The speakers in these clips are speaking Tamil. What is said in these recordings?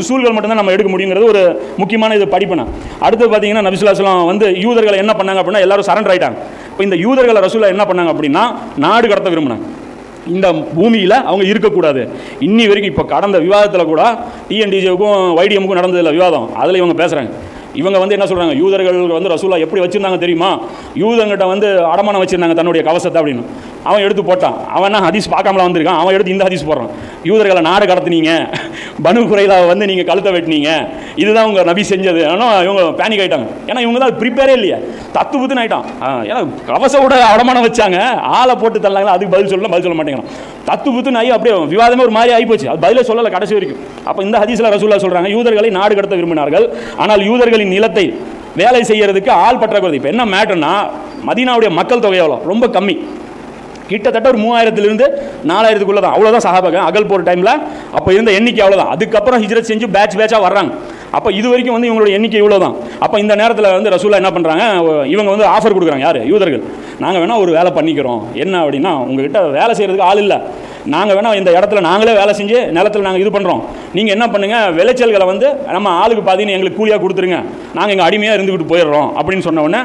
உசூல்கள் மட்டும்தான் நம்ம எடுக்க முடியுங்கிறது ஒரு முக்கியமான இது படிப்பினா. அடுத்து பார்த்தீங்கன்னா நபிசுல்லாஸ்லாம் வந்து யூதர்களை என்ன பண்ணாங்க அப்படின்னா எல்லாரும் சரண்டர் ஆயிட்டாங்க. இப்போ இந்த யூதர்களை ரசூலா என்ன பண்ணாங்க அப்படின்னா நாடு கடத்த விரும்பினாங்க. இந்த பூமியில் அவங்க இருக்கக்கூடாது. இன்னி வரைக்கும் இப்போ கடந்த விவாதத்தில் கூட டிஎன்டிஜேவுக்கும் வைடிஎம்க்கும் நடந்ததில்லை விவாதம். அதில் இவங்க பேசுகிறாங்க இவங்க வந்து என்ன சொல்கிறாங்க யூதர்கள் வந்து ரசூலா எப்படி வச்சுருந்தாங்க தெரியுமா? யூதங்கிட்ட வந்து அடமானம் வச்சுருந்தாங்க தன்னுடைய கவசத்தை அப்படின்னு. அவன் எடுத்து போட்டான். அவன் என்ன ஹதீஸ் பார்க்காமல வந்திருக்கான்? அவன் எடுத்து இந்த ஹதீஸ் போடுறான். யூதர்களை நாடு கடத்துனீங்க. பனு குறைலாவை வந்து நீங்கள் கழுத்தை வெட்டினீங்க. இதுதான் உங்க நபி செஞ்சது. ஆனால் இவங்க பேனிக் ஆயிட்டாங்க. ஏன்னா இவங்க தான் ப்ரிப்பேரே இல்லையா. தத்து புத்துன்னு ஆயிட்டான். ஏன்னா ஏன்னா விட அடமானம் வச்சாங்க. ஆளை போட்டு தள்ளாங்களா? அதுக்கு பதில் சொல்லலாம் பதில் சொல்ல மாட்டேங்கிறான். தத்து புத்துன்னு ஆகி அப்படியே விவாதமே ஒரு மாதிரி ஆகி போச்சு அது பதிலே சொல்லலை கடைசி வரைக்கும். அப்போ இந்த ஹதீஸ்ல ரசூல்லா சொல்றாங்க யூதர்களை நாடு கடத்த விரும்பினார்கள். ஆனால் யூதர்களின் நிலத்தை வேலை செய்யறதுக்கு ஆள் பற்றாக்குறது இப்போ என்ன மேட்டர்னா மதீனாவுடைய மக்கள் தொகை எவ்வளோ ரொம்ப கம்மி. கிட்டத்தட்ட ஒரு மூவாயிரத்துலேருந்து நாலாயிரத்துக்குள்ளே தான் அவ்வளோதான் சஹாபாக அகல் போகிற டைமில் அப்போ இருந்த எண்ணிக்கை அவ்வளோதான் அதுக்கப்புறம் ஹிஜ்ரத் செஞ்சு பேட்ச் பேட்சாக வர்றாங்க. அப்போ இது வரைக்கும் வந்து இவங்களோட எண்ணிக்கை இவ்வளோ தான் அப்போ இந்த நேரத்தில் வந்து ரசூலா என்ன பண்ணுறாங்க இவங்க வந்து ஆஃபர் கொடுக்குறாங்க. யார்? யூதர்கள். நாங்கள் வேணால் ஒரு வேலை பண்ணிக்கிறோம். என்ன அப்படின்னா உங்ககிட்ட வேலை செய்கிறதுக்கு ஆள் இல்லை. நாங்கள் வேணால் இந்த இடத்துல நாங்களே வேலை செஞ்சு நிலத்தில் நாங்கள் இது பண்ணுறோம் நீங்கள் என்ன பண்ணுங்கள் விளைச்சல்களை வந்து நம்ம ஆளுக்கு பார்த்தீங்கன்னா எங்களுக்கு கூலியாக கொடுத்துருங்க. நாங்கள் எங்கள் அடிமையாக இருந்துக்கிட்டு போயிடுறோம் அப்படின்னு சொன்ன உடனே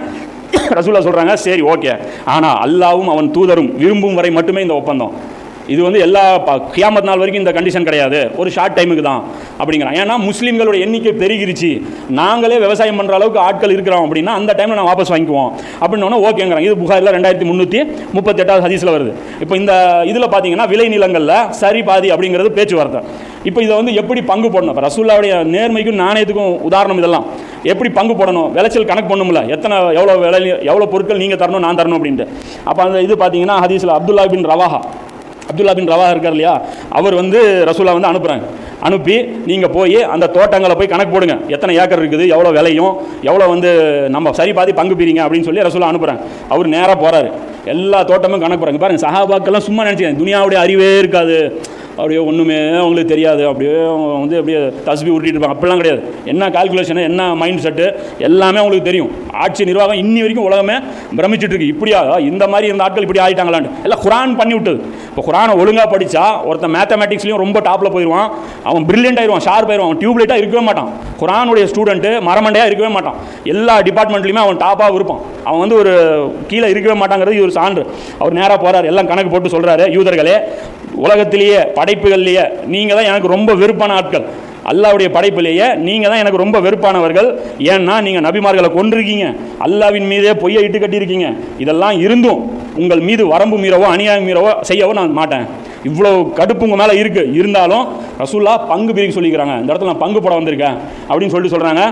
ரசூலா சொல்கிறாங்க சரி ஓகே. ஆனால் அல்லாவும் அவன் தூதரும் விரும்பும் வரை மட்டுமே இந்த ஒப்பந்தம். இது வந்து எல்லா ப- கியாமத் நாள் வரைக்கும் இந்த கண்டிஷன் கிடையாது. ஒரு ஷார்ட் டைமுக்கு தான் அப்படிங்கிறான் ஏன்னா முஸ்லீம்களோட எண்ணிக்கை பெருகிருச்சு. நாங்களே விவசாயம் பண்ணுற அளவுக்கு ஆட்கள் இருக்கிறோம் அப்படின்னா அந்த டைமில் நான் வாபஸ் வாங்கிக்குவோம். அப்படின்னு ஓகேங்கிறாங்க இது புகாரில் ரெண்டாயிரத்தி முந்நூற்றி முப்பத்தெட்டாவது ஹதீஸில் வருது. இப்போ இந்த இதில் பார்த்தீங்கன்னா விளை நிலங்களில் சரி பாதி அப்படிங்கிறது பேச்சுவார்த்தை. இப்போ இதை வந்து எப்படி பங்கு போடணும்? இப்போ ரசூல்லாவுடைய நேர்மைக்கும் நாணயத்துக்கும் உதாரணம் இதெல்லாம். எப்படி பங்கு போடணும்? விளைச்சல் கணக்கு பண்ணும்ல எத்தனை எவ்வளோ விளை எவ்வளோ பொருட்கள் நீங்கள் தரணும் நான் தரணும் அப்படின்ட்டு. அப்போ அந்த இது பார்த்தீங்கன்னா ஹதீஸில் அப்துல்லா பின் ரவாஹா. அப்துல்லா பின் ரவா இருக்கார் இல்லையா? அவர் வந்து ரசூலா வந்து அனுப்புகிறாங்க அனுப்பி நீங்கள் போய் அந்த தோட்டங்களை போய் கணக்கு போடுங்க. எத்தனை ஏக்கர் இருக்குது? எவ்வளோ விலையும்? எவ்வளோ வந்து நம்ம சரி பாதி பங்கு பிரிங்க அப்படின்னு சொல்லி ரசூலா அனுப்புகிறாங்க அவர் நேராக போகிறாரு எல்லா தோட்டமும் கணக்கு போகிறாங்க பாருங்க சஹாபாக்கெல்லாம் சும்மா நினச்சிக்கிறேன் துனியாவுடைய அறிவே இருக்காது. அப்படியே ஒன்றுமே அவங்களுக்கு தெரியாது. அப்படியே அவங்க வந்து அப்படியே தஸ்பி உருட்டிட்டு இருப்பாங்க. அப்படிலாம் கிடையாது. என்ன கால்குலேஷனு என்ன மைண்ட் செட்டு எல்லாமே அவங்களுக்கு தெரியும். ஆட்சி நிர்வாகம் இன்னி வரைக்கும் உலகமே பிரமிச்சிட்டு இருக்கு. இப்படியா? இந்த மாதிரி இருந்த ஆட்கள் இப்படி ஆகிட்டாங்களான்னு எல்லாம் குரான் பண்ணி விட்டது. இப்போ குரானை ஒழுங்காக படித்தா ஒருத்தன் மேத்தமேட்டிக்ஸ்லையும் ரொம்ப டாப்பில் போயிடுவான் அவன் பிரில்லியன்ட் ஆயிடுவான் ஷார்ப் ஆயிடுவான் அவன் டியூப்லைட்டாக இருக்கவே மாட்டான். குரானுடைய ஸ்டூடெண்ட்டு மரமண்டையாக இருக்கவே மாட்டான். எல்லா டிபார்ட்மெண்ட்லையுமே அவன் டாப்பாக இருப்பான். அவன் வந்து ஒரு கீழே இருக்கவே மாட்டாங்கிறது ஒரு சான்று. அவர் நேராக போகிறார் எல்லாம் கணக்கு போட்டு சொல்கிறாரு யூதர்களே உலகத்திலேயே படைப்புகள்லேயே நீங்கள் தான் எனக்கு ரொம்ப வெறுப்பான ஆட்கள். அல்லாவுடைய படைப்பிலேயே நீங்கள் தான் எனக்கு ரொம்ப வெறுப்பானவர்கள். ஏன்னா நீங்கள் நபிமார்களை கொண்டிருக்கீங்க அல்லாவின் மீதே பொய்யை இட்டு கட்டியிருக்கீங்க. இதெல்லாம் இருந்தும் உங்கள் மீது வரம்பு மீறவோ அநியாயம் மீறவோ செய்யவோ நான் மாட்டேன். இவ்வளோ கடுப்பு உங்கள் மேலே இருக்குது இருந்தாலும் ரசூல்லா பங்கு பிரிக்க சொல்லிக்கிறாங்க. இந்த இடத்துல நான் பங்கு போட வந்திருக்கேன். அப்படின்னு சொல்லிட்டு சொல்கிறாங்க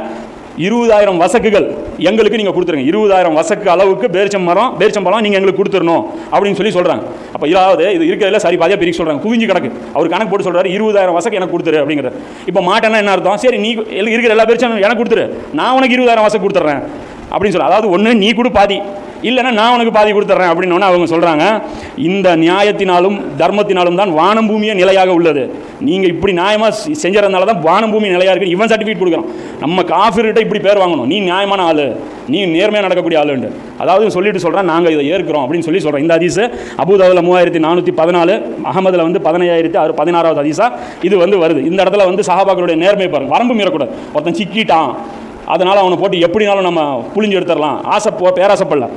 இருபதாயிரம் வசக்குகள் எங்களுக்கு நீங்கள் கொடுத்துருங்க. இருபதாயிரம் வசக்கு அளவுக்கு பேரிச்சம் மரம் பேரிச்சம்பழம் நீங்கள் எங்களுக்கு கொடுத்துடணும் அப்படின்னு சொல்லி சொல்கிறாங்க அப்போ இதாவது இது இருக்கிறதுல சரி பாதியாக பிரிக்க சொல்கிறாங்க குவிஞ்சு கணக்கு அவர் கணக்கு போட்டு சொல்கிறாரு இருபதாயிரம் வசக்கு எனக்கு கொடுத்துரு அப்படிங்கிறது இப்போ மாட்டேன்னா என்ன அர்த்தம்? சரி நீ எல்~ இருக்கிற எல்லா பேரிச்சம் எனக்கு கொடுத்துரு. நான் உனக்கு இருபதாயிரம் வசக்கு கொடுத்துட்றேன் அப்படின்னு சொல்ல. அதாவது ஒன்று நீ கூட பாதி. இல்லைன்னா நான் உனக்கு பாதி கொடுத்துட்றேன் அப்படின்னு அவங்க சொல்கிறாங்க இந்த நியாயத்தினாலும் தர்மத்தினாலும் தான் வானம் பூமியே நிலையாக உள்ளது. நீங்கள் இப்படி நியாயமாக செஞ்சதுனால தான் வானம் பூமி நிலையாக இருக்குது இவன் சர்டிஃபிகேட் கொடுக்குறான். நம்ம காஃபிர்கிட்ட இப்படி பேர் வாங்கணும். நீ நியாயமான ஆள். நீ நேர்மையாக நடக்கக்கூடிய ஆளுண்டு அதாவது சொல்லிட்டு சொல்கிறேன் நாங்கள் இதை ஏற்கிறோம் அப்படின்னு சொல்லி சொல்கிறோம் இந்த ஹதீஸ் அபுதாவில் மூவாயிரத்தி நானூற்றி பதினாலு அகமதில் வந்து பதினையாயிரத்தி ஆறு பதினாறாவது அதிசா இது வந்து வருது. இந்த இடத்துல வந்து சஹாபாக்களுடைய நேர்மை பாருங்கள் வரம்பு மீறக்கூடாது. ஒருத்தன் சிக்கிட்டான். அதனால் அவனை போட்டு எப்படினாலும் நம்ம புளிஞ்சு எடுத்துடலாம். ஆசை போ பேராசைப்படல.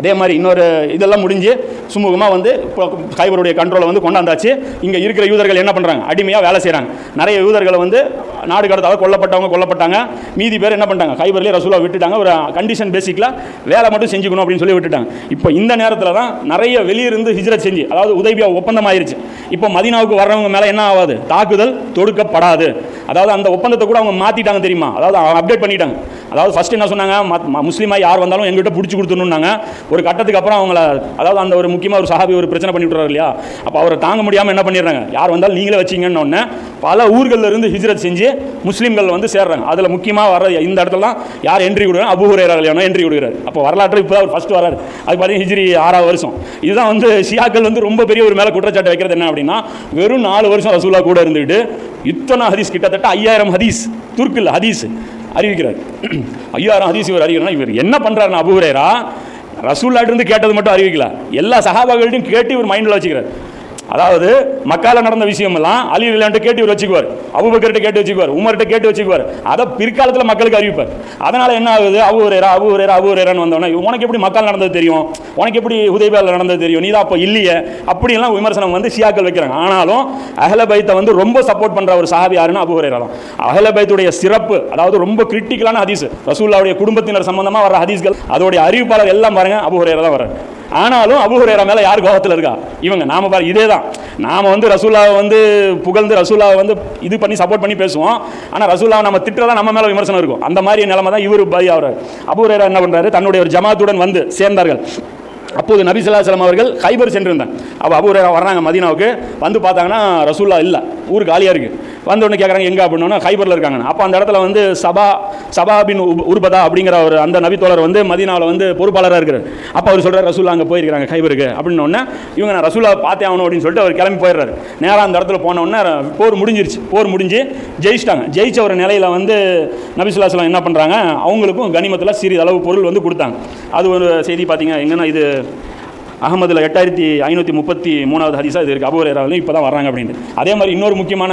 அதே மாதிரி இன்னொரு இதெல்லாம் முடிஞ்சு சுமூகமாக வந்து இப்போ கைபருடைய கண்ட்ரோலை வந்து கொண்டாந்தாச்சு. இங்கே இருக்கிற யூதர்கள் என்ன பண்ணுறாங்க அடிமையாக வேலை செய்கிறாங்க நிறைய யூதர்களை வந்து நாடு கடத்தாத கொல்லப்பட்டவங்க கொல்லப்பட்டாங்க. மீதி பேர் என்ன பண்ணிட்டாங்க? கைபர்லேயே ரசூலாக விட்டுட்டாங்க. ஒரு கண்டிஷன் பேசிக்கில் வேலை மட்டும் செஞ்சுக்கணும் அப்படின்னு சொல்லி விட்டுட்டாங்க. இப்போ இந்த நேரத்தில் தான் நிறைய வெளியிருந்து ஹிஜ்ரத் செஞ்சு அதாவது உதவியா ஒப்பந்தம் ஆயிருச்சு இப்போ மதினாவுக்கு வர்றவங்க மேலே என்ன ஆகாது? தாக்குதல் தொடுக்கப்படாது. அதாவது அந்த ஒப்பந்தத்தை கூட அவங்க மாற்றிட்டாங்க தெரியுமா? அதாவது அப்டேட் பண்ணிட்டாங்க. அதாவது ஃபர்ஸ்ட் என்ன சொன்னாங்க? முஸ்லீமாக யார் வந்தாலும் எங்கிட்ட பிடிச்சி கொடுத்துணுன்னாங்க ஒரு கட்டத்துக்கு அப்புறம் அவங்கள அதாவது அந்த ஒரு முக்கியமாக ஒரு சஹாபி ஒரு பிரச்சனை பண்ணிவிட்டுறாரு இல்லையா? அப்போ அவரை தாங்க முடியாமல் என்ன பண்ணிடுறாங்க? யார் வந்தாலும் நீங்களே வச்சிங்கன்னு பல ஊர்களில் இருந்து ஹிஜ்ரத் செஞ்சு முஸ்லீம்கள் வந்து சேர்றாங்க. அதில் முக்கியமாக வர இந்த இடத்துல தான் யார் என்ட்ரி கொடுக்குறாங்க? அபு ஹுரேரா கல்யாணம் என்ட்ரி கொடுக்குறாரு. அப்போ வரலாற்று இப்போ அவர் ஃபஸ்ட்டு வராரு அது பார்த்தீங்கன்னா ஹிஜ்ரி ஆறாவது வருஷம். இதுதான் வந்து ஷியாக்கள் வந்து ரொம்ப பெரிய ஒரு மேலே குற்றச்சாட்டு வைக்கிறது என்ன அப்படின்னா வெறும் நாலு வருஷம் ரசூலா கூட இருந்துட்டு இத்தனை ஹதீஸ் கிட்டத்தட்ட ஐயாயிரம் ஹதீஸ் துருக்கில் ஹதீஸ். அறிவிக்கிறார். ஐயாயிரம் ஹதீஸ் இவர் அறிவிக்கிறார் இவர் என்ன பண்ணுறாருன்னா அபு ரசூல்லாட்டிருந்து ரசூல்லாட்டு இருந்து கேட்டது மட்டும் அறிவிக்கல. எல்லா சஹாபாக்கள்ட்டையும் கேட்டு இவர் மைண்டில் வச்சுக்கிறார். அதாவது மக்கால நடந்த விஷயம் எல்லாம் அலி விளையாண்டு கேட்டு இவர் வச்சுக்குவார். அபுபக்கர்கிட்ட கேட்டு வச்சுக்குவார். உமர்கிட்ட கேட்டு வச்சுக்குவார். அதை பிற்காலத்தில் மக்களுக்கு அறிவிப்பார். அதனால என்ன ஆகுது? அபு ஹுரேரா அபு ஹுரேரா அபு ஹுரேரான்னு வந்தோடனே உனக்கு எப்படி மக்கள் நடந்தது தெரியும்? உனக்கு எப்படி உதயபால் நடந்தது தெரியும்? நீ தான் அப்போ இல்லையே? அப்படிலாம் விமர்சனம் வந்து ஷியாக்கள் வைக்கிறாங்க. ஆனாலும் அகலபைத்தை வந்து ரொம்ப சப்போர்ட் பண்ணுற ஒரு சஹாபி யாருன்னா அபு ஹுரேரா தான். அகலபைத்துடைய சிறப்பு அதாவது ரொம்ப கிரிட்டிக்கலான ஹதீஸ் ரசூல்லாவுடைய குடும்பத்தினர் சம்பந்தமாக வர ஹதீஸ்கள் அதோடைய அறிவிப்பாளர் எல்லாம் பாருங்க அபு ஹுரேரா தான் வர்றாரு. ஆனாலும் அபு மேலே யார் கோபத்தில் இருக்கா? இவங்க நாம பாரு இதே தான் நாம் வந்து ரசூல்லாவை வந்து புகழ்ந்து ரசூல்லாவை வந்து இது பண்ணி சப்போர்ட் பண்ணி பேசுவோம். ஆனால் ரசூல்லாவை நம்ம திட்டுறதா நம்ம மேலே விமர்சனம் இருக்கும். அந்த மாதிரி நிலைமை தான் இவர் பை அவர். அபு என்ன பண்ணுறாரு தன்னுடைய ஒரு ஜமாத்துடன் வந்து சேர்ந்தார்கள். அப்போது நபி ஸல்லல்லாஹு அவர்கள் ஹைபர் சென்றிருந்தாங்க அப்போ அபு வர்றாங்க மதீனாவுக்கு. வந்து பார்த்தாங்கன்னா ரசூல்லா இல்லை. ஊர் காலியாக இருக்குது வந்தவொடனே கேட்குறாங்க எங்கே அப்படின்னா ஹைபரில் இருக்காங்க அப்போ அந்த இடத்துல வந்து சபா சபா பின் உருபதா அப்படிங்கிற ஒரு அந்த நபித்தோழர் வந்து மதீனாவில் வந்து பொறுப்பாளராக இருக்கிறார். அப்போ அவர் சொல்கிறார் ரசூலா அங்கே போயிருக்காங்க ஹைபருக்கு அப்படின்னு இவங்க நான் ரசூலா பார்த்தே ஆகணும் அப்படின்னு சொல்லிட்டு அவர் கிளம்பி போயிடுறாரு. நேராக அந்த இடத்துல போனோடனே போர் முடிஞ்சிருச்சு. போர் முடிஞ்சு ஜெயிச்சிட்டாங்க. ஜெயிச்ச ஒரு நிலையில் வந்து நபிசுல்லாஸ்லாம் என்ன பண்ணுறாங்க அவங்களுக்கும் கனிமத்தில் சிறிதளவு பொருள் வந்து கொடுத்தாங்க. அது ஒரு செய்தி பார்த்தீங்க எங்கன்னா இது அகமதுல எட்டாயிரத்தி ஐநூற்றி முப்பத்தி மூணாவது ஹதீஸாக இது இருக்குது அபுரேராவில் இப்போ தான் வர்றாங்க அப்படின்ட்டு. அதே மாதிரி இன்னொரு முக்கியமான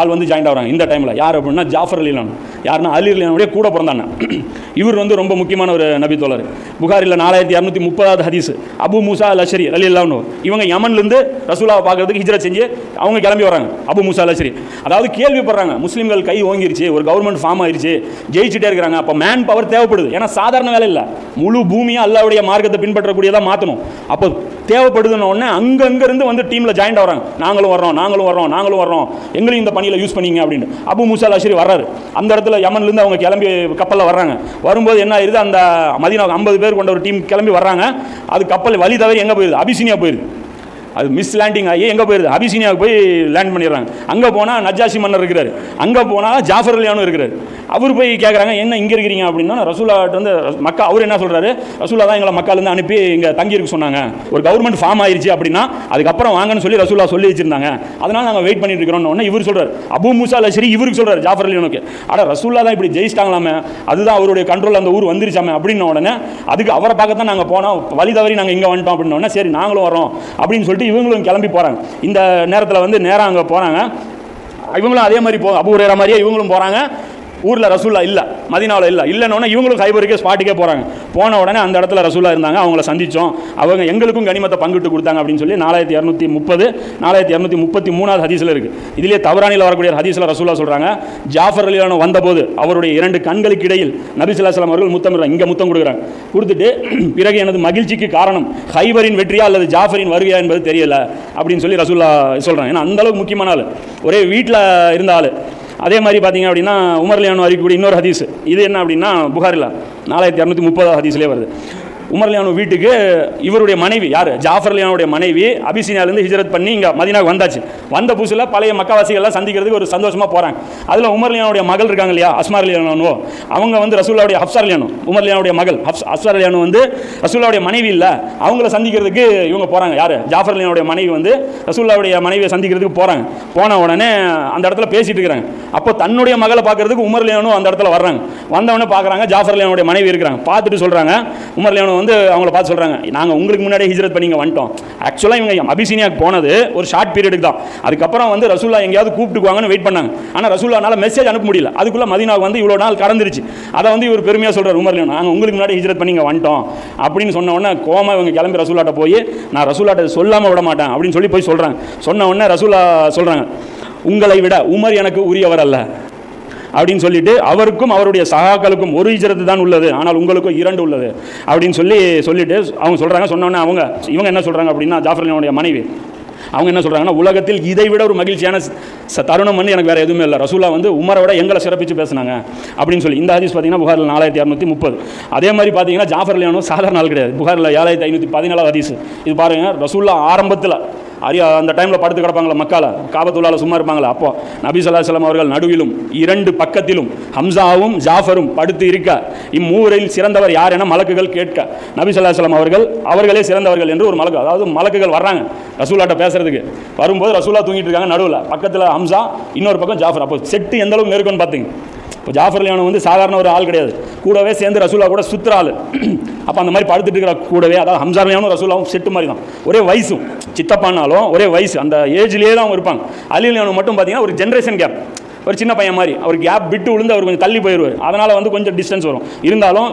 ஆள் வந்து ஜாயின் ஆகிறாங்க. இந்த டைமில் யார் அப்படின்னா ஜாஃபர் அலிலான் யாருன்னா அலி அலிலானுடைய கூட பிறந்தாங்க. இவர் வந்து ரொம்ப முக்கியமான ஒரு நபி தோழர். புகாரில் நாலாயிரத்தி இரநூத்தி முப்பதாவது ஹதீஸ். அபு மூசா அல் அஷரி அலி அல்லான்னு இவங்க யமன்லேருந்து ரசூலாவை பார்க்கறதுக்கு ஹிஜ்ரா செஞ்சு அவங்க கிளம்பி வராங்க. அபு மூசா அல் அஷரி அதாவது கேள்விப்படுறாங்க. முஸ்லீம்கள் கை ஓங்கிருச்சு ஒரு கவர்மெண்ட் ஃபார்ம் ஆயிருச்சு ஜெயிச்சுட்டே இருக்கிறாங்க. அப்போ மேன் பவர் தேவைப்படுது. ஏன்னா சாதாரண வேலை இல்லை. முழு பூமியாக அல்லாவுடைய மார்க்கத்தை பின்பற்றக்கூடியதாக மாற்றணும் அப்போ தேவைப்படுதுன்னு உடனே அங்கங்கேருந்து வந்து டீமில் ஜாயின் ஆகிறாங்க. நாங்களும் வர்றோம் நாங்களும் வர்றோம் நாங்களும் வர்றோம். எங்களையும் இந்த பணியில் யூஸ் பண்ணிங்க அப்படின்னு. அபு மூசா அஷரி வர்றாரு. அந்த இடத்துல யமன்லேருந்து அவங்க கிளம்பி கப்பலில் வர்றாங்க. வரும்போது என்ன ஆயிருது? அந்த மதினா ஐம்பது பேர் கொண்ட ஒரு டீம் கிளம்பி வர்றாங்க. அது கப்பல் வழி தவிர எங்கே போயிருது? அபிசினியா போயிருது. அது மிஸ் லேண்டிங் ஆகி எங்கே போயிருது? அபிசினியாவுக்கு போய் லேண்ட் பண்ணிடுறாங்க. அங்கே போனால் நஜாசி மன்னர் இருக்கிறார். அங்கே போனால் ஜாஃபர் அலியானும் இருக்கிறார். அவர் போய் கேட்குறாங்க என்ன இங்கே இருக்கிறீங்க? அப்படின்னா ரசூலாட்டு வந்து மக்கா அவர் என்ன சொல்கிறாரு ரசூலா தான் எங்களை மக்காலேருந்து அனுப்பி இங்கே தங்கியிருக்க சொன்னாங்க. ஒரு கவர்மெண்ட் ஃபார்ம் ஆயிடுச்சு அப்படின்னா அதுக்கப்புறம் வாங்கன்னு சொல்லி ரசூலா சொல்லி வச்சிருந்தாங்க. அதனால் நாங்கள் வெயிட் பண்ணிட்டு இருக்கிறோம் உடனே இவர் சொல்கிறார் அபு மூசா சரி இவருக்கு சொல்கிறார் ஜாஃபர் உனக்கு ஆட ரசூல்லா தான் இப்படி ஜெயிச்சிட்டாங்களாமே அதுதான் அவருடைய கண்ட்ரோல் அந்த ஊர் வந்துருச்சாமே அப்படின்ன உடனே அதுக்கு அவரை பார்க்க தான் நாங்கள் போனோம். வழி தவறி நாங்கள் இங்கே வந்துட்டோம் அப்படின்ன உடனே சரி நாங்களும் வரோம் அப்படின்னு சொல்லிட்டு இவங்களும் கிளம்பி போகிறாங்க இந்த நேரத்தில் வந்து நேராக அங்கே போகிறாங்க இவங்களும் அதே மாதிரி போ அபூரேற மாதிரியே இவங்களும் போகிறாங்க ஊரில் ரசூல்லா இல்லை மதினாவில் இல்லை. இல்லைன்னு இவங்களும் ஹைபருக்கே ஸ்பாட்டுக்கே போகிறாங்க போன உடனே அந்த இடத்துல ரசூலா இருந்தாங்க அவங்கள சந்தித்தோம் அவங்க எங்களுக்கும் கனிமத்தை பங்கிட்டு கொடுத்தாங்க அப்படின்னு சொல்லி நாலாயிரத்தி இரநூத்தி முப்பது நாலாயிரத்தி இரநூத்தி முப்பத்தி மூணாவது ஹதீஸில் இருக்குது இதுலேயே தவறானியில் வரக்கூடிய ஹதீஸில் ரசூல்லா சொல்கிறாங்க ஜாஃபர் அலியான வந்தபோது அவருடைய இரண்டு கண்களுக்கு இடையில் நபிசுல்லாஸ்லாம் அவர்கள் முத்தம் இங்கே முத்தம் கொடுக்குறாங்க. கொடுத்துட்டு பிறகு எனது மகிழ்ச்சிக்கு காரணம் ஹைபரின் வெற்றியா அல்லது ஜாஃபரின் வருகையா என்பது தெரியல அப்படின்னு சொல்லி ரசூல்லா சொல்கிறாங்க ஏன்னா அந்த அளவுக்கு முக்கியமான ஆள். ஒரே வீட்டில் இருந்த ஆள். அதே மாதிரி பார்த்தீங்க அப்படின்னா உமர்லியானு அறிவிக்கக்கூடிய இன்னொரு ஹதீஸ். இது என்ன அப்படின்னா புகாரில் நாலாயிரத்தி இரநூத்தி முப்பதாவது ஹதீஸ்லேயே வருது. உமர்லியானு வீட்டுக்கு இவருடைய மனைவி யார்? ஜாஃபர்லியானுடைய மனைவி அபிசீனியாலேருந்து ஹிஜரத் பண்ணி இங்கே மதினாவுக்கு வந்தாச்சு. வந்த புதுசில் பழைய மக்காவாசிகள்லாம் சந்திக்கிறதுக்கு ஒரு சந்தோஷமாக போகிறாங்க அதில் உமர்லியானுடைய மகள் இருக்காங்க இல்லையா? அஸ்மார்லியானோ அவங்க வந்து ரசூல்லாவுடைய ஹப்சார்லியானு உமர்லியானுடைய மகள். ஹப்ஸ் அஸ்வார்லியானு வந்து ரசூல்லாவுடைய மனைவி இல்லை. அவங்கள சந்திக்கிறதுக்கு இவங்க போகிறாங்க யார்? ஜாஃபர்லியானுடைய மனைவி வந்து ரசூல்லாவுடைய மனைவியை சந்திக்கிறதுக்கு போகிறாங்க போன உடனே அந்த இடத்துல பேசிகிட்டு இருக்கிறாங்க. அப்போ தன்னுடைய மகளை பார்க்கறதுக்கு உமர்லியானும் அந்த இடத்துல வர்றாங்க. வந்தவொடனே பார்க்குறாங்க ஜாஃபர்லியானுடைய மனைவி இருக்கிறாங்க. பார்த்துட்டு சொல்கிறாங்க உமர் லியானு வந்து அவங்கள பார்த்து சொல்கிறாங்க நாங்கள் உங்களுக்கு முன்னாடியே ஹிஜ்ரத் பண்ணி இங்கே வந்துட்டோம். ஆக்சுவலாக இவங்க அபிசீனியாவுக்கு போனது ஒரு ஷார்ட் பீரியடுக்கு தான். அதுக்கப்புறம் வந்து ரசூல்லா எங்கேயாவது கூப்பிட்டுக்குவாங்கன்னு வெயிட் பண்ணாங்க. ஆனால் ரசூல்லானால மெசேஜ் அனுப்ப முடியல. அதுக்குள்ளே மதினாவுக்கு வந்து இவ்வளோ நாள் கடந்துருச்சு. அதை வந்து இவர் பெருமையாக சொல்கிறார் உமர் நாங்கள் உங்களுக்கு முன்னாடி ஹிஜ்ரத் பண்ணி இங்கே வந்துட்டோம். அப்படின்னு சொன்ன உடனே கோமா இவங்க கிளம்பி ரசூல்லாட்ட போய் நான் ரசூல்லாட்ட சொல்லாமல் விட மாட்டேன் அப்படின்னு சொல்லி போய் சொல்கிறாங்க சொன்ன உடனே ரசூல்லா சொல்கிறாங்க உங்களை விட உமர் எனக்கு உரியவர் அல்ல. அப்படின்னு சொல்லிட்டு அவருக்கும் அவருடைய சகாக்களுக்கும் ஒரு இஜரத்து தான் உள்ளது. ஆனால் உங்களுக்கும் இரண்டு உள்ளது. அப்படின்னு சொல்லி சொல்லிட்டு அவங்க சொல்கிறாங்க சொன்னோன்னே அவங்க இவங்க என்ன சொல்கிறாங்க அப்படின்னா ஜாஃபர்லினுடைய மனைவி. அவங்க என்ன சொல்கிறாங்கன்னா உலகத்தில் இதை விட ஒரு மகிழ்ச்சியான ச- தருணம் வந்து எனக்கு வேறு எதுவுமே இல்லை. ரசூலா வந்து உமரை விட எங்களை சிறப்பித்து பேசுனாங்க. அப்படின்னு சொல்லி இந்த ஹதீஸ் பார்த்தீங்கன்னா புகாரில் நாலாயிரத்தி இரநூத்தி முப்பது. அதே மாதிரி பார்த்தீங்கன்னா ஜாஃபர் லியானோ சாதாரண ஆள் கிடையாது. புகாரில் ஏழாயிரத்தி ஐநூற்றி பதினாலாவது ஹதீஸ். இது பாருங்கள் ரசூல்லா ஆரம்பத்தில் அரியா அந்த டைமில் படுத்து கிடப்பாங்களா மக்கால காபத்துள்ளால சும்மா இருப்பாங்களா அப்போ நபி ஸல்லல்லாஹு அவர்கள் நடுவிலும் இரண்டு பக்கத்திலும் ஹம்சாவும் ஜாஃபரும் படுத்து இருக்க இம்மூவரில் சிறந்தவர் யார் என மலக்குகள் கேட்க நபி ஸல்லல்லாஹு அவர்கள் அவர்களே சிறந்தவர்கள் என்று ஒரு மலக்கு அதாவது மலக்குகள் வர்றாங்க ரசூலாட்ட பேசுறதுக்கு. வரும்போது ரசூலா தூங்கிட்டு இருக்காங்க நடுவில் பக்கத்தில் ஹம்சா இன்னொரு பக்கம் ஜாஃபர். அப்போ செட்டு எந்த அளவுக்கு நெருக்கம்னு பார்த்தீங்க இப்போ ஜாஃபர் அலியானு வந்து சாதாரண ஒரு ஆள் கிடையாது. கூடவே சேர்ந்து ரசூலா கூட சுற்றுற ஆள். அப்போ அந்த மாதிரி படுத்துட்டு இருக்கிற கூடவே அதாவது ஹம்சா அலியானும் ரசூலாவும் செட்டு மாதிரி தான். ஒரே வயசும் சித்தப்பானாலும் ஒரே வயசு. அந்த ஏஜ்லேயே தான் அவங்க இருப்பாங்க. அலி அலியானு மட்டும் பார்த்தீங்கன்னா ஒரு ஜென்ரேஷன் கேப் ஒரு சின்ன பையன் மாதிரி. அவர் கேப் விட்டு விழுந்து அவர் கொஞ்சம் தள்ளி போயிடுவார் அதனால் வந்து கொஞ்சம் டிஸ்டன்ஸ் வரும். இருந்தாலும்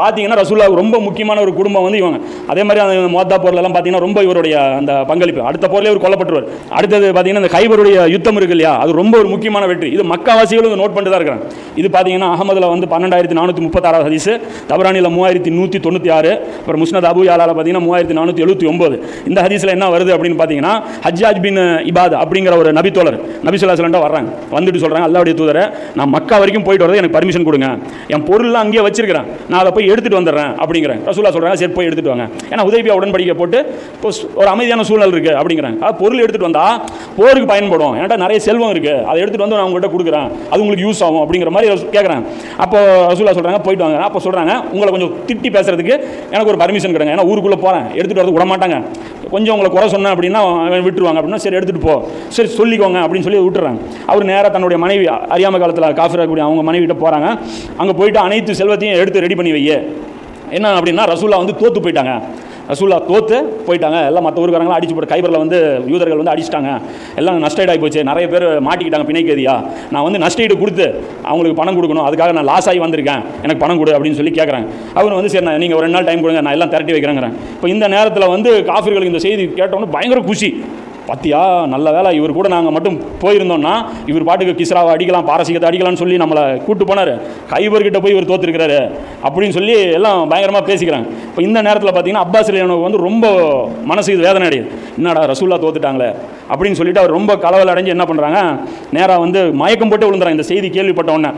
பார்த்தீங்கன்னா ரசூல்லாவுக்கு ரொம்ப முக்கியமான ஒரு குடும்பம் வந்து இவங்க. அதே மாதிரி அந்த மோத்தா போர்லெல்லாம் பார்த்தீங்கன்னா ரொம்ப இவருடைய அந்த பங்களிப்பு. அடுத்த போர்லேயே அவர் கொல்லப்பட்டுருவார். அடுத்தது பார்த்தீங்கன்னா இந்த கைபருடைய யுத்தம் இருக்கு இல்லையா? அது ரொம்ப ஒரு முக்கியமான வெற்றி. இது மக்காவாசிகளும் நோட் பண்ணிட்டு தான் இருக்கிறாங்க. இது பார்த்தீங்கன்னா அகமதில் வந்து பன்னெண்டாயிரத்தி நானூற்றி முப்பத்தாறாவது ஹதீஸ் தபரானியில் மூவாயிரத்தி நூற்றி தொண்ணூற்றி ஆறு அப்புறம் முஸ்னத் அபு யாலால பார்த்தீங்கன்னா மூவாயிரத்தி நானூற்றி எழுபத்தி ஒம்பது இந்த ஹதீஸில் என்ன வருது அப்படின்னு பார்த்தீங்கன்னா ஹஜ்ஜாஜ் பின் இபாத் அப்படிங்கிற ஒரு நபித்தோழர் நபிசுல்லா சொல்லண்டா வர்றாங்க. வந்துட்டு சொல்கிறாங்க அல்லாவுடைய தூதரை. நான் மக்கா வரைக்கும் போயிட்டு வரது எனக்கு பர்மிஷன் கொடுங்க. என் பொருள்லாம் அங்கேயே வச்சிருக்கிறேன். நான் அதை போய் எடுத்துட்டு வந்துடுறேன் அப்படிங்கிறேன் ரசூலா சொல்கிறாங்க சரி போய் எடுத்துட்டு வாங்க. ஏன்னா உதவியா உடன்படிக்கை போட்டு இப்போ ஒரு அமைதியான சூழல் இருக்குது அப்படிங்கிறாங்க அது பொருள் எடுத்துட்டு வந்தால் போருக்கு பயன்படும். என்கிட்ட நிறைய செல்வம் இருக்குது அதை எடுத்துகிட்டு வந்து நான் உங்கள்கிட்ட கொடுக்குறேன். அது உங்களுக்கு யூஸ் ஆகும் அப்படிங்கிற மாதிரி கேட்குறேன் அப்போ ரசூலா சொல்கிறாங்க போயிட்டு வாங்க. அப்போ சொல்கிறாங்க உங்களை கொஞ்சம் திட்டி பேசுறதுக்கு எனக்கு ஒரு பர்மிஷன் கிடைங்க. ஏன்னா ஊருக்குள்ளே போகிறேன் எடுத்துகிட்டு வரது விட மாட்டாங்க கொஞ்சம் உங்களை குறை சொன்னேன் அப்படின்னா அவன் விட்டுருவாங்க. அப்படின்னா சரி எடுத்துகிட்டு போ. சரி சொல்லிக்கோங்க அப்படின்னு சொல்லி விட்டுறாங்க. அவர் நேராக தன்னுடைய மனைவி அறியாம காலத்தில் காஃபிரா அவங்க மனைவிட்ட போகிறாங்க அங்கே போயிட்டு அனைத்து செல்வத்தையும் எடுத்து ரெடி பண்ணி வையே. என்ன அப்படின்னா ரசூலா வந்து தோற்று போயிட்டாங்க. ரசூல்லா தோத்து போயிட்டாங்க. எல்லாம் மற்ற ஊருக்காரங்களாம் அடிச்சு போட்டு கைபரில் வந்து யூதர்கள் வந்து அடிச்சிட்டாங்க. எல்லாம் நஷ்டஈடு ஆகி போச்சு. நிறைய பேர் மாட்டிக்கிட்டாங்க பிணைக்கேதியா. நான் வந்து நஷ்டஈடு கொடுத்து அவங்களுக்கு பணம் கொடுக்கணும். அதுக்காக நான் லாஸ் ஆகி வந்திருக்கேன். எனக்கு பணம் கொடு அப்படின்னு சொல்லி கேட்குறாங்க அவர் வந்து சரி நான் நீங்கள் ஒரு ரெண்டு நாள் டைம் கொடுங்க. நான் எல்லாம் திரட்டி வைக்கிறேங்கிறேன் இப்போ இந்த நேரத்தில் வந்து காஃபிர்களுக்கு இந்த செய்தி கேட்டோன்னு பயங்கர குஷி. பத்தியா நல்ல வேலை இவர் கூட நாங்கள் மட்டும் போயிருந்தோம்னா இவர் பாட்டுக்கு கிஸ்ராவை அடிக்கலாம் பாரசீகத்தை அடிக்கலாம்னு சொல்லி நம்மளை கூட்டு போனார். கைவர்கிட்ட போய் இவர் தோத்துருக்கிறாரு. அப்படின்னு சொல்லி எல்லாம் பயங்கரமாக பேசிக்கிறாங்க. இப்போ இந்த நேரத்தில் பார்த்தீங்கன்னா அப்பாஸ் எனக்கு வந்து ரொம்ப மனசு இது வேதனை அடையுது. என்னடா ரசூல்லா தோத்துட்டாங்களே அப்படின்னு சொல்லிட்டு அவர் ரொம்ப கலவல் அடைஞ்சு என்ன பண்ணுறாங்க நேராக வந்து மயக்கம் போட்டு விழுந்துறாங்க. இந்த செய்தி கேள்விப்பட்ட உடனே.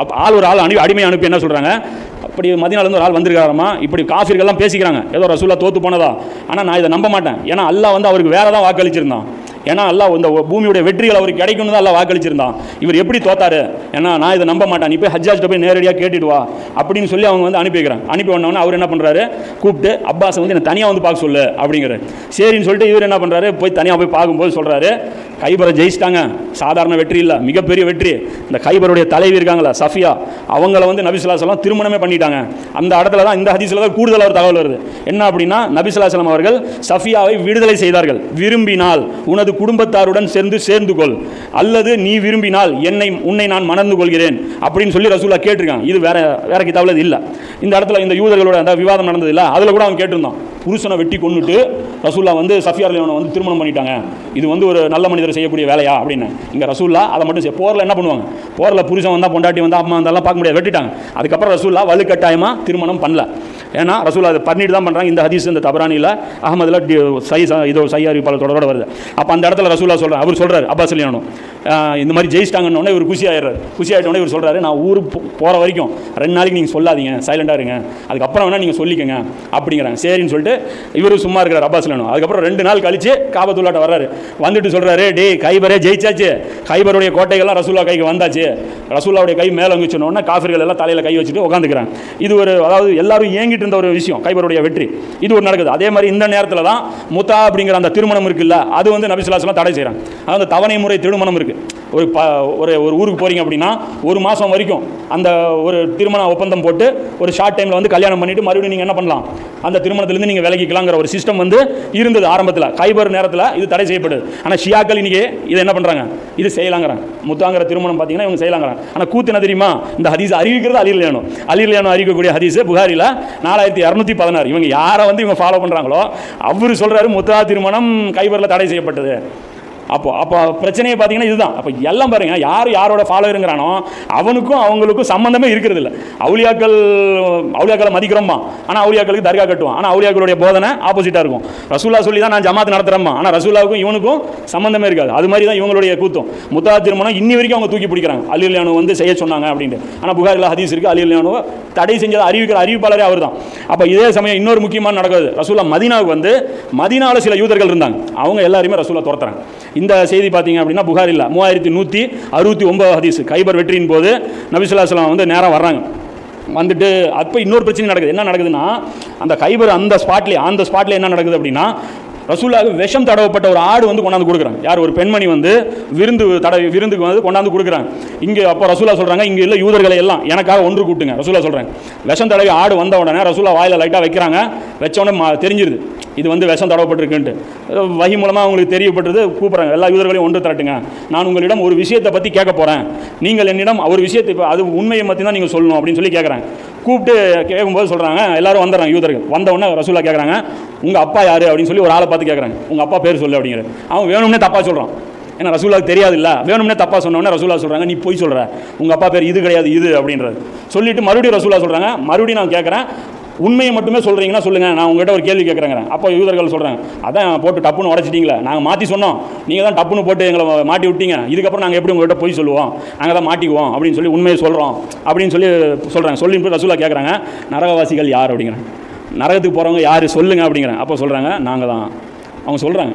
அப்போ ஆள் ஒரு ஆள் அனுப்பி அடிமை அனுப்பி என்ன சொல்கிறாங்க அப்படி மதினாலேருந்து ஒரு ஆள் வந்திருக்காராமா? இப்படி காஃபிர்கள்லாம் பேசிக்கிறாங்க. ஏதோ ரசூலா தோத்து போனதா? ஆனால் நான் இதை நம்ப மாட்டேன். ஏன்னா அல்லாஹ் வந்து அவருக்கு வேறு தான் வாக்களிச்சிருந்தான். ஏன்னா அல்லாஹ் இந்த பூமியுடைய வெற்றிகள் அவருக்கு கிடைக்கணும் தான் எல்லாம் வாக்களிச்சிருந்தான். இவர் எப்படி தோத்தாரு? ஏன்னா நான் இதை நம்ப மாட்டேன். நீ போய் ஹஜ்ஜாஜ்ட்ட போய் நேரடியாக கேட்டுட்டு வா. அப்படின்னு சொல்லி அவங்க வந்து அனுப்பி வைக்கிறாங்க அனுப்பி வந்தவொடனே அவர் என்ன பண்ணுறாரு கூப்பிட்டு அப்பாஸை வந்து என்னை தனியாக வந்து பார்க்க சொல்லு அப்படிங்கிற சரின்னு சொல்லிட்டு இவர் என்ன பண்ணுறாரு போய் தனியாக போய் பார்க்கும்போது சொல்கிறாரு கைபரை ஜெயிச்சிட்டாங்க. சாதாரண வெற்றி இல்லை. மிகப்பெரிய வெற்றி. இந்த கைபருடைய தலைவி இருக்காங்களா சஃபியா அவங்கள வந்து நபிசுல்லாசலம் திருமணமே பண்ணிட்டாங்க. அந்த இடத்துல தான் இந்த ஹதீஸில் தான் கூடுதலாக ஒரு தகவல் வருது. என்ன அப்படின்னா நபிசுல்லாசலம் அவர்கள் சஃபியாவை விடுதலை செய்தார்கள். விரும்பினால் உனது குடும்பத்தாருடன் சேர்ந்து சேர்ந்து கொள். அல்லது நீ விரும்பினால் என்னை உன்னை நான் மணந்து கொள்கிறேன் அப்படின்னு சொல்லி ரசூலா கேட்டிருக்காங்க. இது வேற வேற கிதாவில் இது இல்லை. இந்த இடத்துல இந்த யூதர்களோட அந்த விவாதம் நடந்தது இல்லை. அதில் கூட அவன் கேட்டிருந்தான். புருஷனை வெட்டி கொண்டுட்டு ரசூல்லா வந்து சஃபியார் லியோனை வந்து திருமணம் பண்ணிட்டாங்க. இது வந்து ஒரு நல்ல மனிதர் செய்யக்கூடிய வேலையா அப்படின்னு. இங்கே ரசூல்லா அதை மட்டும் செய்ய போரில் என்ன பண்ணுவாங்க? போரில் புருஷன் வந்தால் பொண்டாட்டி வந்தால் அம்மா வந்தாலும் பார்க்க முடியாது வெட்டிட்டாங்க. அதுக்கப்புறம் ரசூல்லா வலுக்கட்டாயமாக திருமணம் பண்ணல. ஏன்னா ரசூல்லா அதை பண்ணிட்டு தான் பண்ணுறாங்க இந்த ஹதீஸ் இந்த தபரானியில் அகமதுல சை ச- இதோ சை அறிவிப்பாளர் வருது. அப்போ அந்த இடத்துல ரசூல்லா சொல்கிறார் அவர் சொல்கிறார் அப்பாஸ் அலியானும் இந்த மாதிரி ஜெயிச்சிட்டாங்கன்னு இவர் குஷி ஆயிடுறாரு. குஷி ஆகிட்டோடனே இவர் சொல்கிறாரு நான் ஊருக்கு போகிற வரைக்கும் ரெண்டு நாளைக்கு நீங்கள் சொல்லாதீங்க சைலண்டாக இருங்க. அதுக்கப்புறம் வேணால் நீங்கள் சொல்லிக்கங்க அப்படிங்கிறாங்க. சரின்னு சொல்லிட்டு இவரும் சும்மா இருக்கிறார் அப்பாஸ் அதுக்கப்புறம் ரெண்டு நாள் கழிச்சு காபத்துள்ளாட்ட வர்றாரு. வந்துட்டு சொல்கிறாரு டே கைபரே ஜெயிச்சாச்சு. கைபருடைய கோட்டைகள்லாம் ரசூல்லா கைக்கு வந்தாச்சு. ரசூல்லாவுடைய கை மேலே வச்சுனோடனே காஃபிர்கள் எல்லாம் தலையில் கை வச்சுட்டு உட்காந்துக்கிறாங்க இது ஒரு அதாவது எல்லாரும் ஏங்கிட்டு இருந்த ஒரு விஷயம் கைபருடைய வெற்றி. இது ஒரு நடக்குது. அதே மாதிரி இந்த நேரத்தில் தான் முத்தா அப்படிங்கிற அந்த திருமணம் இருக்குல்ல அது வந்து நபிசுல்லாஸ்லாம் தடை செய்கிறாங்க அந்த தவணை முறை திருமணம் இருக்குது ஒரு ப ஒரு ஒரு ஊருக்கு போகிறீங்க அப்படின்னா ஒரு மாதம் வரைக்கும் அந்த ஒரு திருமண ஒப்பந்தம் போட்டு ஒரு ஷார்ட் டைமில் வந்து கல்யாணம் பண்ணிவிட்டு மறுபடியும் நீங்கள் என்ன பண்ணலாம்? அந்த திருமணத்திலேருந்து நீங்கள் விலகிக்கலாங்கிற ஒரு சிஸ்டம் வந்து இருந்தது ஆரம்பத்தில். கைபர் நேரத்தில் இது தடை செய்யப்படுது ஆனால் ஷியாக்கள் இன்றைக்கி இதை என்ன பண்ணுறாங்க இது செய்யலாங்கிறாங்க. முத்தாங்கிற திருமணம் பார்த்தீங்கன்னா இவங்க செய்யலாங்கிறாங்க. ஆனால் கூத்து என்ன தெரியுமா? இந்த ஹதீஸ் அறிவிக்கிறது அலிர்லியானோ லேனோ அறிவிக்கக்கூடிய ஹதீஸ் புகாரியில் நாலாயிரத்தி இரநூத்தி பதினாறு. இவங்க யாரை வந்து இவங்க ஃபாலோ பண்ணுறாங்களோ அவர் சொல்கிறாரு முத்தா திருமணம் கைபரில் தடை செய்யப்பட்டது. அப்போ அப்போ பிரச்சனையை பார்த்தீங்கன்னா இதுதான். அப்போ எல்லாம் பாருங்க யார் யாரோட ஃபாலோவருங்கிறானோ அவனுக்கும் அவங்களுக்கும் சம்மந்தமே இருக்கிறது இல்லை அவுளியாக்கள் அவுளியாக்களை மதிக்கிறோமா ஆனால் அவுளியாக்களுக்கு தர்கா கட்டுவான். ஆனால் அவுளியாக்களுடைய போதனை ஆப்போசிட்டாக இருக்கும். ரசூல்லா சொல்லி தான் நான் ஜமாத் நடத்துகிறேம்மா ஆனால் ரசூல்லாவுக்கும் இவனுக்கும் சம்மந்தமே இருக்காது. அது மாதிரி தான் இவங்களுடைய கூத்தம். முத்தா திருமணம் இன்னி வரைக்கும் அவங்க தூக்கி பிடிக்கிறாங்க. அலிலியானு வந்து செய்ய சொன்னாங்க அப்படின்ட்டு. ஆனால் புகாரில் ஹதீஸ் இருக்குது அலிலியானுவை தடை செஞ்சதை அறிவிக்கிற அறிவிப்பாளரே அவர் தான் அப்போ இதே சமயம் இன்னொரு முக்கியமான நடக்குது. ரசூல்லா மதினாவுக்கு வந்து மதினாவில் சில யூதர்கள் இருந்தாங்க. அவங்க எல்லாருமே ரசூலா துரத்துறாங்க. இந்த செய்தி பார்த்தீங்க அப்படின்னா புகாரில் மூவாயிரத்தி நூற்றி அறுபத்தி ஒன்பது ஹதீஸ். கைபர் வெற்றியின் போது நபிசுல்லாஸ்லாம் வந்து நேராக வர்றாங்க. வந்துட்டு அப்போ இன்னொரு பிரச்சனை நடக்குது. என்ன நடக்குதுன்னா அந்த கைபர் அந்த ஸ்பாட்லேயே அந்த ஸ்பாட்லேயே என்ன நடக்குது அப்படின்னா ரசூலாவுக்கு விஷம் தடவப்பட்ட ஒரு ஆடு வந்து கொண்டாந்து கொடுக்குறாங்க. யார்? ஒரு பெண்மணி வந்து விருந்து தடவி விருந்துக்கு வந்து கொண்டாந்து கொடுக்குறாங்க. இங்கே அப்போ ரசூலா சொல்கிறாங்க இங்கே இல்லை யூதர்களை எல்லாம் எனக்காக ஒன்று கூட்டுங்க. ரசூலா சொல்கிறாங்க விஷம் தடவி ஆடு வந்த உடனே ரசூலா வாயில் லைட்டாக வைக்கிறாங்க. வச்ச உடனே தெரிஞ்சிருது. இது வந்து விஷம் தடவப்பட்டிருக்குன்ட்டு. வகி மூலமாக அவங்களுக்கு தெரியப்பட்டது கூப்பிட்றாங்க. எல்லா யூதர்களையும் ஒன்று திரட்டுங்க. நான் உங்களிடம் ஒரு விஷயத்தை பற்றி கேட்க போகிறேன் நீங்கள் என்னிடம் ஒரு விஷயத்தை இப்போ அது உண்மையை பற்றி தான் நீங்கள் சொல்லணும் அப்படின்னு சொல்லி கேட்குறாங்க கூப்பிட்டு கேட்கும்போது சொல்கிறாங்க எல்லாரும் வந்துடுறாங்க யூதர்கள். வந்த ரசூலா கேட்குறாங்க உங்கள் அப்பா யார்? அப்படின்னு சொல்லி ஒரு ஆளை பார்த்து கேட்குறாங்க. உங்கள் அப்பா பேர் சொல்லு அப்படிங்கிற அவன் வேணும்னே தப்பாக சொல்கிறான் ஏன்னா ரசூலாவுக்கு தெரியாது இல்லை வேணும்னே தப்பாக சொன்னோடனே ரசூலா சொல்கிறாங்க நீ போய் சொல்கிற உங்கள் அப்பா பேர் இது கிடையாது இது அப்படின்றது சொல்லிட்டு மறுபடியும் ரசூலா சொல்கிறாங்க மறுபடியும் நான் கேட்குறேன் உண்மையை மட்டுமே சொல்கிறீங்கன்னா சொல்லுங்கள் நான் உங்ககிட்ட ஒரு கேள்வி கேட்குறேங்க அப்போ யூதர்கள் சொல்கிறாங்க அதான் போட்டு டப்புன்னு உடச்சிட்டீங்களே. நாங்கள் மாற்றி சொன்னோம். நீங்கள் தான் டப்புன்னு போட்டு எங்களை மாட்டி விட்டீங்க. இதுக்கப்புறம் நாங்கள் எப்படி உங்கள்கிட்ட போய் சொல்லுவோம்? நாங்கள் தான் மாட்டிக்குவோம். அப்படின்னு சொல்லி உண்மையை சொல்கிறோம் அப்படின்னு சொல்லி சொல்கிறாங்க சொல்லி ரசூலா கேட்குறாங்க நரகவாசிகள் யார் அப்படிங்கிறாங்க நரகத்துக்கு போகிறவங்க யார்? சொல்லுங்க அப்படிங்கிறாங்க அப்போ சொல்கிறாங்க நாங்கள் தான். அவங்க சொல்கிறாங்க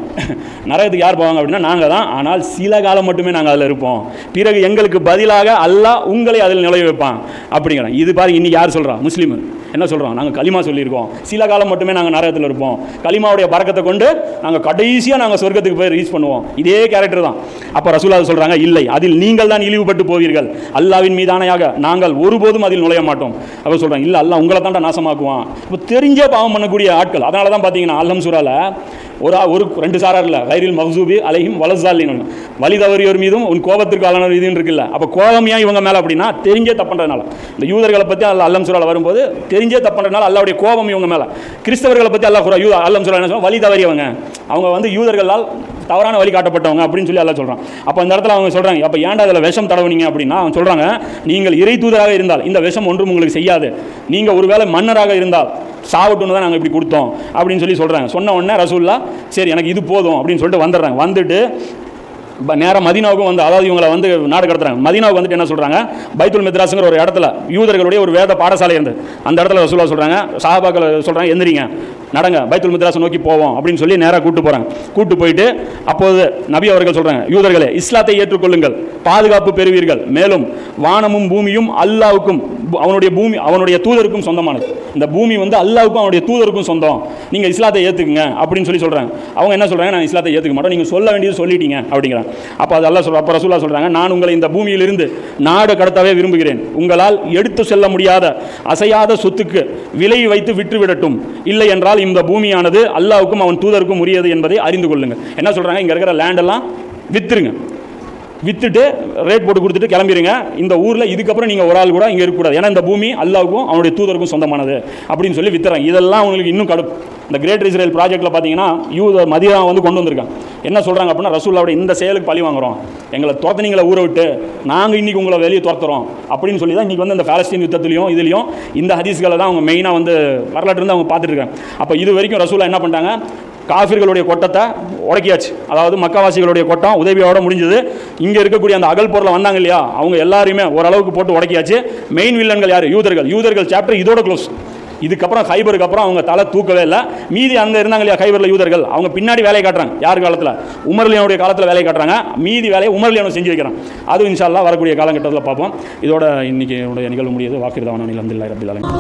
நரகத்துக்கு யார் போவாங்க அப்படின்னா நாங்கள் தான். ஆனால் சில காலம் மட்டுமே நாங்கள் அதில் இருப்போம். பிறகு எங்களுக்கு பதிலாக அல்லாஹ் உங்களை அதில் நுழைய வைப்பான். அப்படிங்கிறான் இது பாருங்க இன்னைக்கு யார் சொல்கிறான் முஸ்லீம். என்ன சொல்கிறோம் நாங்கள் களிமா சொல்லியிருக்கோம். சில காலம் மட்டுமே நாங்கள் நரகத்தில் இருப்போம். களிமாவுடைய பறக்கத்தை கொண்டு நாங்கள் கடைசியாக நாங்கள் சொர்க்கத்துக்கு போய் ரீச் பண்ணுவோம். இதே கேரக்டர் தான். அப்போ ரசூலா சொல்கிறாங்க இல்லை. அதில் நீங்கள் தான் இழிவுபட்டு போவீர்கள். அல்லாவின் மீதானையாக நாங்கள் ஒருபோதும் அதில் நுழைய மாட்டோம். அப்போ சொல்கிறாங்க இல்லை அல்லா உங்களை தாண்டா நாசமாக்குவான். இப்போ தெரிஞ்சே பாவம் பண்ணக்கூடிய ஆட்கள். அதனால தான் பார்த்தீங்கன்னா அல்லம் சூறால ஒரு ஒரு ரெண்டு சாரார் இல்லை. கைரில் மஹூபி அலையும் வலசாலின் வழி தவறியோர் மீதும் உன் கோபத்திற்கு ஆளானவர் இதுன்னு இருக்குல்ல. அப்போ கோபம் ஏன் இவங்க மேலே அப்படின்னா தெரிஞ்சே தப்புன்றதுனால இந்த யூதர்களை பற்றி அல்ல அல்லம் சுரால் வரும்போது தெரிஞ்சே தப்புன்றதுனால அல்லாவுடைய கோபம் இவங்க மேலே. கிறிஸ்தவர்களை பற்றி அல்லா குரா யூ அல்லம் சுறா என்ன சொல்லுவாங்க வழி தவறியவங்க. அவங்க வந்து யூதர்களால் தவறான வழி காட்டப்பட்டவங்க அப்படின்னு சொல்லி எல்லாம் சொல்கிறான் அப்போ அந்த இடத்துல அவங்க சொல்கிறாங்க அப்போ ஏன்டா அதில் விஷம் தடவுனீங்க அப்படின்னா அவங்க சொல்கிறாங்க நீங்கள் இறை தூதராக இருந்தால் இந்த விஷம் ஒன்றும் உங்களுக்கு செய்யாது. நீங்கள் ஒருவேளை மன்னராக இருந்தால் சாவட்டுன்னு தான் நாங்கள் இப்படி கொடுத்தோம் அப்படின்னு சொல்லி சொல்கிறாங்க சொன்ன உடனே ரசூல்லா சரி எனக்கு இது போதும் அப்படின்னு சொல்லிட்டு வந்துடுறாங்க. வந்துட்டு இப்போ நேராக மதினாவுக்கும் வந்து அதாவது இவங்களை வந்து நாடு கடத்துறாங்க. மதீனாவுக்கு வந்துட்டு என்ன சொல்கிறாங்க பைத்துல் மித்ராஸுங்கிற ஒரு இடத்துல யூதர்களுடைய ஒரு வேத பாடசாலை இருந்தது அந்த இடத்துல ரசூலா சொல்கிறாங்க சஹாபாக்கள் சொல்கிறாங்க எந்திரிங்க. நடங்க பைத்துல் முத்ராசை நோக்கி போவோம் அப்படின்னு சொல்லி நேராக கூட்டு போகிறாங்க கூட்டு போயிட்டு அப்போது நபி அவர்கள் சொல்கிறாங்க யூதர்களே இஸ்லாத்தை ஏற்றுக்கொள்ளுங்கள் பாதுகாப்பு பெறுவீர்கள். மேலும் வானமும் பூமியும் அல்லாவுக்கும் அவனுடைய பூமி அவனுடைய தூதருக்கும் சொந்தமானது. இந்த பூமி வந்து அல்லாவுக்கும் அவனுடைய தூதருக்கும் சொந்தம். நீங்கள் இஸ்லாத்தை ஏற்றுக்குங்க அப்படின்னு சொல்லி சொல்கிறாங்க அவங்க என்ன சொல்கிறாங்க நான் இஸ்லாத்தை ஏற்றுக்க மாட்டோம். நீங்கள் சொல்ல வேண்டியது சொல்லிட்டீங்க அப்படிங்கிறாங்க. அப்போ அது அல்லா சொல்ற அப்போ ரசூலா சொல்கிறாங்க நான் உங்களை இந்த பூமியிலிருந்து நாடு கடத்தவே விரும்புகிறேன். உங்களால் எடுத்து செல்ல முடியாத அசையாத சொத்துக்கு விலை வைத்து விட்டுவிடட்டும். இல்லை என்றால் இந்த பூமியானது அல்லாவுக்கும் அவன் தூதருக்கும் உரியது என்பதை அறிந்து கொள்ளுங்கள். என்ன சொல்கிறாங்க இங்கே இருக்கிற லேண்டெல்லாம் வித்துருங்க. வித்துட்டு ரேட் போட்டு கொடுத்துட்டு கிளம்பிடுங்க இந்த ஊரில் இதுக்கப்புறம் நீங்கள் ஒரு ஆள் கூட இங்கே இருக்கக்கூடாது. ஏன்னா இந்த பூமி அல்லாவுக்கும் அவனுடைய தூதருக்கும் சொந்தமானது. அப்படின்னு சொல்லி வித்துறாங்க. இதெல்லாம் அவங்களுக்கு இன்னும் கடுப்பு. இந்த கிரேட் இஸ்ரேல் ப்ராஜெக்ட்டில் பார்த்தீங்கன்னா யூத மதியா வந்து கொண்டு வந்திருக்காங்க. என்ன சொல்கிறாங்க அப்படின்னா ரசூல்லாவோட இந்த செயலுக்கு பழி வாங்குறோம். எங்களை துரத்துனீங்களை ஊரை விட்டு நாங்கள் இன்றைக்கி உங்களை வெளியே துரத்துறோம். அப்படின்னு சொல்லி தான் இன்றைக்கி வந்து இந்த பாலஸ்தீன் யுத்தத்துலையும் இதுலையும் இந்த ஹதீஸ்களை தான் அவங்க மெயினாக வந்து வரலாற்று வந்து அவங்க பார்த்துட்டு இருக்காங்க. அப்போ இது வரைக்கும் ரசூலா என்ன பண்ணிட்டாங்க? காஃபிர்களுடைய கொட்டத்தை உடக்கியாச்சு. அதாவது மக்காவாசிகளுடைய கொட்டம் உதவியோட முடிஞ்சது. இங்கே இருக்கக்கூடிய அந்த அகல் பொருளை வந்தாங்க இல்லையா? அவங்க எல்லாரையுமே ஓரளவுக்கு போட்டு உடக்கியாச்சு. மெயின் வில்லன்கள் யார்? யூதர்கள். யூதர்கள் சாப்டர் இதோட க்ளோஸ் இதுக்கப்புறம் ஹைபருக்கு அப்புறம் அவங்க தலை தூக்கவே இல்லை. மீதி அங்கே இருந்தாங்க இல்லையா? ஹைபரில் யூதர்கள். அவங்க பின்னாடி வேலையை காட்டுறாங்க. யார் காலத்தில்? உமர்லியனுடைய காலத்தில் வேலையை காட்டுறாங்க. மீதி வேலையை உமர்லியனும் செஞ்சு வைக்கிறான். அதுவும் இன்ஷால்லாம் வரக்கூடிய காலகட்டத்தில் பார்ப்போம். இதோட இன்னைக்கு என்னுடைய நிகழ்வு முடியுது. வாக்கிருதாவான நிலம் ரபில்